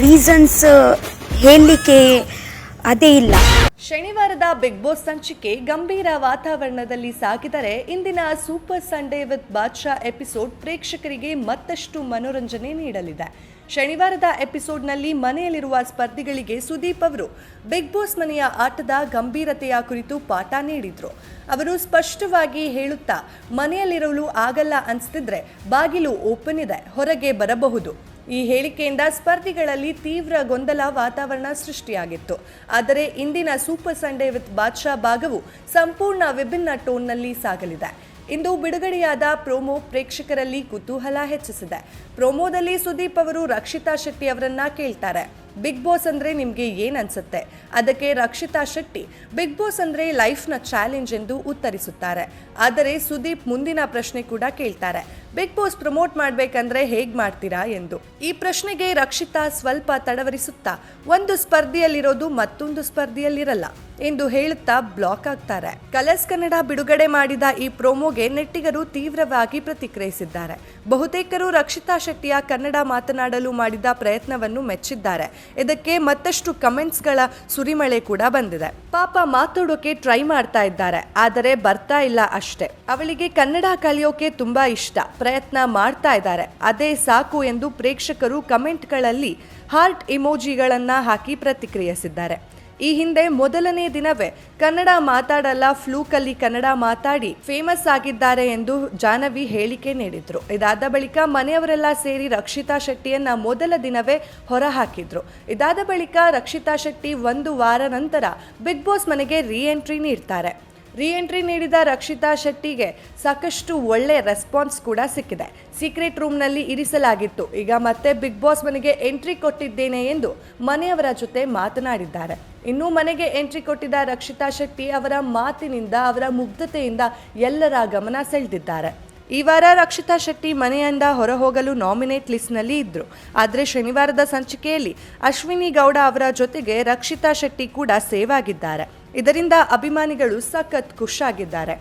Reasons ಹೇಳಲಿಕ್ಕೆ ಅದೇ ಇಲ್ಲ. ಶನಿವಾರದ ಬಿಗ್ ಬಾಸ್ ಸಂಚಿಕೆ ಗಂಭೀರ ವಾತಾವರಣದಲ್ಲಿ ಸಾಗಿದರೆ ಇಂದಿನ super Sunday with Badshah episode ಪ್ರೇಕ್ಷಕರಿಗೆ ಮತ್ತಷ್ಟು ಮನೋರಂಜನೆ ನೀಡಲಿದೆ. ಶನಿವಾರದ ಎಪಿಸೋಡ್ನಲ್ಲಿ ಮನೆಯಲ್ಲಿರುವ ಸ್ಪರ್ಧಿಗಳಿಗೆ ಸುದೀಪ್ ಅವರು ಬಿಗ್ ಬಾಸ್ ಮನೆಯ ಆಟದ ಗಂಭೀರತೆಯ ಕುರಿತು ಪಾಠ ನೀಡಿದ್ರು. ಅವರು ಸ್ಪಷ್ಟವಾಗಿ ಹೇಳುತ್ತಾ ಮನೆಯಲ್ಲಿರಲು ಆಗಲ್ಲ ಅನಿಸ್ತಿದ್ರೆ ಬಾಗಿಲು ಓಪನ್ ಇದೆ, ಹೊರಗೆ ಬರಬಹುದು. ಈ ಹೇಳಿಕೆಯಿಂದ ಸ್ಪರ್ಧಿಗಳಲ್ಲಿ ತೀವ್ರ ಗೊಂದಲ ವಾತಾವರಣ ಸೃಷ್ಟಿಯಾಗಿತ್ತು. ಆದರೆ ಇಂದಿನ ಸೂಪರ್ ಸಂಡೇ ವಿತ್ ಬಾದ್ಶಾ ಭಾಗವು ಸಂಪೂರ್ಣ ವಿಭಿನ್ನ ಟೋನ್ನಲ್ಲಿ ಸಾಗಲಿದೆ. ಇಂದು ಬಿಡುಗಡೆಯಾದ ಪ್ರೋಮೋ ಪ್ರೇಕ್ಷಕರಲ್ಲಿ ಕುತೂಹಲ ಹೆಚ್ಚಿಸಿದೆ. ಪ್ರೋಮೋದಲ್ಲಿ ಸುದೀಪ್ ಅವರು ರಕ್ಷಿತಾ ಶೆಟ್ಟಿ ಅವರನ್ನ ಕೇಳ್ತಾರೆ. ಬಿಗ್ ಬಾಸ್ ಅಂದರೆ ನಿಮಗೆ ಏನು ಅನಿಸುತ್ತೆ? ಅದಕ್ಕೆ ರಕ್ಷಿತಾ ಶೆಟ್ಟಿ, ಬಿಗ್ ಬಾಸ್ ಅಂದರೆ ಲೈಫ್ನ ಚಾಲೆಂಜ್ ಎಂದು ಉತ್ತರಿಸುತ್ತಾರೆ. ಆದರೆ ಸುದೀಪ್ ಮುಂದಿನ ಪ್ರಶ್ನೆ ಕೂಡ ಕೇಳ್ತಾರೆ. ಬಿಗ್ ಬಾಸ್ ಪ್ರಮೋಟ್ ಮಾಡಬೇಕಂದ್ರೆ ಹೇಗೆ ಮಾಡ್ತೀರಾ? ಎಂದು. ಈ ಪ್ರಶ್ನೆಗೆ ರಕ್ಷಿತಾ ಸ್ವಲ್ಪ ತಡವರಿಸುತ್ತಾ, ಒಂದು ಸ್ಪರ್ಧೆಯಲ್ಲಿರೋದು ಮತ್ತೊಂದು ಸ್ಪರ್ಧೆಯಲ್ಲಿರಲ್ಲ ಎಂದು ಹೇಳುತ್ತಾ ಬ್ಲಾಕ್ ಆಗ್ತಾರೆ. ಕಲರ್ಸ್ ಕನ್ನಡ ಬಿಡುಗಡೆ ಮಾಡಿದ ಈ ಪ್ರೋಮೋಗೆ ನೆಟ್ಟಿಗರು ತೀವ್ರವಾಗಿ ಪ್ರತಿಕ್ರಿಯಿಸಿದ್ದಾರೆ. ಬಹುತೇಕರು ರಕ್ಷಿತಾ ಶೆಟ್ಟಿಯ ಕನ್ನಡ ಮಾತನಾಡಲು ಮಾಡಿದ ಪ್ರಯತ್ನವನ್ನು ಮೆಚ್ಚಿದ್ದಾರೆ. ಇದಕ್ಕೆ ಮತ್ತಷ್ಟು ಕಮೆಂಟ್ಸ್ಗಳ ಸುರಿಮಳೆ ಕೂಡ ಬಂದಿದೆ. ಪಾಪ ಮಾತಾಡೋಕೆ ಟ್ರೈ ಮಾಡ್ತಾ ಇದ್ದಾರೆ, ಆದರೆ ಬರ್ತಾ ಇಲ್ಲ ಅಷ್ಟೇ. ಅವಳಿಗೆ ಕನ್ನಡ ಕಲಿಯೋಕೆ ತುಂಬಾ ಇಷ್ಟ, ಪ್ರಯತ್ನ ಮಾಡ್ತಾ ಇದ್ದಾರೆ. ಅದೇ ಸಾಕು ಎಂದು ಪ್ರೇಕ್ಷಕರು ಕಮೆಂಟ್ಗಳಲ್ಲಿ ಹಾರ್ಟ್ ಇಮೋಜಿಗಳನ್ನ ಹಾಕಿ ಪ್ರತಿಕ್ರಿಯಿಸಿದ್ದಾರೆ. ಈ ಹಿಂದೆ ಮೊದಲನೇ ದಿನವೇ ಕನ್ನಡ ಮಾತಾಡಲ್ಲ, ಫ್ಲೂಕಲ್ಲಿ ಕನ್ನಡ ಮಾತಾಡಿ ಫೇಮಸ್ ಆಗಿದ್ದಾರೆ ಎಂದು ಜಾಹ್ನವಿ ಹೇಳಿಕೆ ನೀಡಿದ್ರು. ಇದಾದ ಬಳಿಕ ಮನೆಯವರೆಲ್ಲ ಸೇರಿ ರಕ್ಷಿತಾ ಶೆಟ್ಟಿಯನ್ನ ಮೊದಲ ದಿನವೇ ಹೊರಹಾಕಿದ್ರು. ಇದಾದ ಬಳಿಕ ರಕ್ಷಿತಾ ಶೆಟ್ಟಿ ಒಂದು ವಾರ ನಂತರ ಬಿಗ್ ಬಾಸ್ ಮನೆಗೆ ರೀ ಎಂಟ್ರಿ ನೀಡ್ತಾರೆ. ರೀ ಎಂಟ್ರಿ ನೀಡಿದ ರಕ್ಷಿತಾ ಶೆಟ್ಟಿಗೆ ಸಾಕಷ್ಟು ಒಳ್ಳೆ ರೆಸ್ಪಾನ್ಸ್ ಕೂಡ ಸಿಕ್ಕಿದೆ. ಸೀಕ್ರೆಟ್ ರೂಮ್ನಲ್ಲಿ ಇರಿಸಲಾಗಿತ್ತು. ಈಗ ಮತ್ತೆ ಬಿಗ್ ಬಾಸ್ ಮನೆಗೆ ಎಂಟ್ರಿ ಕೊಟ್ಟಿದ್ದೇನೆ ಎಂದು ಮನೆಯವರ ಜೊತೆ ಮಾತನಾಡಿದ್ದಾರೆ. ಇನ್ನು ಮನೆಗೆ ಎಂಟ್ರಿ ಕೊಟ್ಟಿದ್ದ ರಕ್ಷಿತಾ ಶೆಟ್ಟಿ ಅವರ ಮಾತಿನಿಂದ, ಅವರ ಮುಗ್ಧತೆಯಿಂದ ಎಲ್ಲರ ಗಮನ ಸೆಳೆದಿದ್ದಾರೆ. ಈ ವಾರ ರಕ್ಷಿತಾ ಶೆಟ್ಟಿ ಮನೆಯಿಂದ ಹೊರಹೋಗಲು ನಾಮಿನೇಟ್ ಲಿಸ್ಟ್ನಲ್ಲಿ ಇದ್ದರು ಆದರೆ ಶನಿವಾರದ ಸಂಚಿಕೆಯಲ್ಲಿ ಅಶ್ವಿನಿ ಗೌಡ ಅವರ ಜೊತೆಗೆ ರಕ್ಷಿತಾ ಶೆಟ್ಟಿ ಕೂಡ ಸೇವ್ ಆಗಿದ್ದಾರೆ. ಇದರಿಂದ ಅಭಿಮಾನಿಗಳು ಸಖತ್ ಖುಷಾಗಿದ್ದಾರೆ